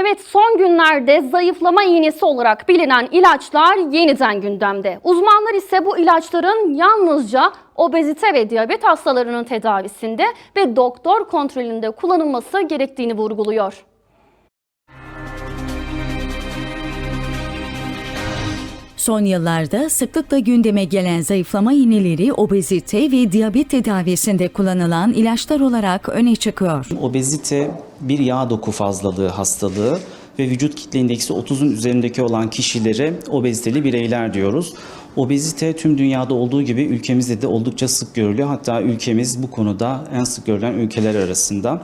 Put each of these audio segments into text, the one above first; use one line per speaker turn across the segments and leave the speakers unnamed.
Evet son günlerde zayıflama iğnesi olarak bilinen ilaçlar yeniden gündemde. Uzmanlar ise bu ilaçların yalnızca obezite ve diyabet hastalarının tedavisinde ve doktor kontrolünde kullanılması gerektiğini vurguluyor.
Son yıllarda sıklıkla gündeme gelen zayıflama iğneleri obezite ve diyabet tedavisinde kullanılan ilaçlar olarak öne çıkıyor.
Obezite bir yağ doku fazlalığı hastalığı ve vücut kitle indeksi 30'un üzerindeki olan kişilere obeziteli bireyler diyoruz. Obezite tüm dünyada olduğu gibi ülkemizde de oldukça sık görülüyor. Hatta ülkemiz bu konuda en sık görülen ülkeler arasında.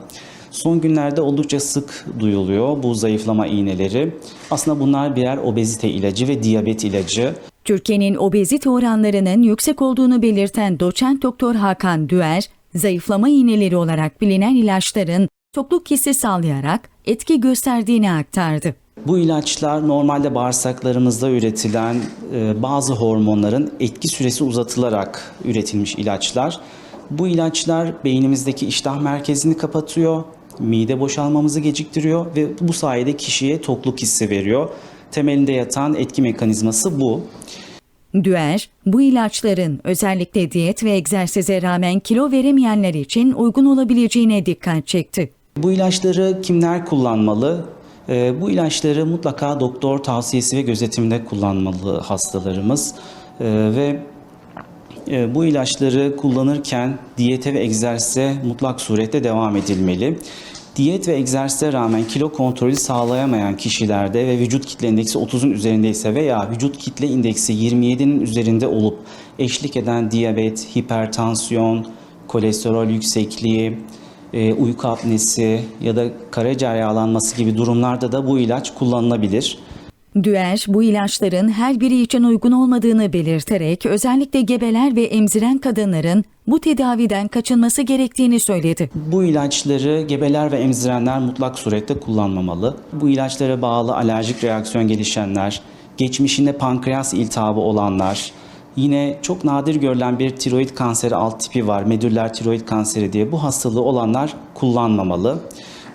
Son günlerde oldukça sık duyuluyor bu zayıflama iğneleri. Aslında bunlar birer obezite ilacı ve diyabet ilacı.
Türkiye'nin obezite oranlarının yüksek olduğunu belirten doçent doktor Hakan Düer, zayıflama iğneleri olarak bilinen ilaçların tokluk hissi sağlayarak etki gösterdiğini aktardı.
Bu ilaçlar normalde bağırsaklarımızda üretilen e, bazı hormonların etki süresi uzatılarak üretilmiş ilaçlar. Bu ilaçlar beynimizdeki iştah merkezini kapatıyor, mide boşalmamızı geciktiriyor ve bu sayede kişiye tokluk hissi veriyor. Temelinde yatan etki mekanizması bu.
Düer, bu ilaçların özellikle diyet ve egzersize rağmen kilo veremeyenler için uygun olabileceğine dikkat çekti.
Bu ilaçları kimler kullanmalı? Ee, bu ilaçları mutlaka doktor tavsiyesi ve gözetiminde kullanmalı hastalarımız. Ee, ve bu ilaçları kullanırken diyete ve egzersize mutlak surette devam edilmeli. Diyet ve egzersize rağmen kilo kontrolü sağlayamayan kişilerde ve vücut kitle indeksi 30'un üzerindeyse veya vücut kitle indeksi 27'nin üzerinde olup eşlik eden diyabet, hipertansiyon, kolesterol yüksekliği, e, uyku apnesi ya da karaciğer yağlanması gibi durumlarda da bu ilaç kullanılabilir.
Düer, bu ilaçların her biri için uygun olmadığını belirterek özellikle gebeler ve emziren kadınların bu tedaviden kaçınması gerektiğini söyledi.
Bu ilaçları gebeler ve emzirenler mutlak surette kullanmamalı. Bu ilaçlara bağlı alerjik reaksiyon gelişenler, geçmişinde pankreas iltihabı olanlar, yine çok nadir görülen bir tiroid kanseri alt tipi var, medüller tiroid kanseri diye bu hastalığı olanlar kullanmamalı.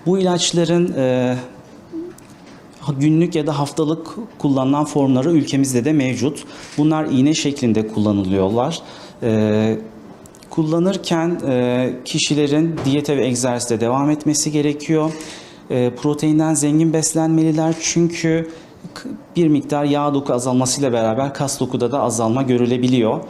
Bu ilaçların e, günlük ya da haftalık kullanılan formları ülkemizde de mevcut. Bunlar iğne şeklinde kullanılıyorlar. Ee, kullanırken e, kişilerin diyete ve egzersize devam etmesi gerekiyor. Ee, proteinden zengin beslenmeliler çünkü bir miktar yağ doku azalmasıyla beraber kas dokuda da azalma görülebiliyor.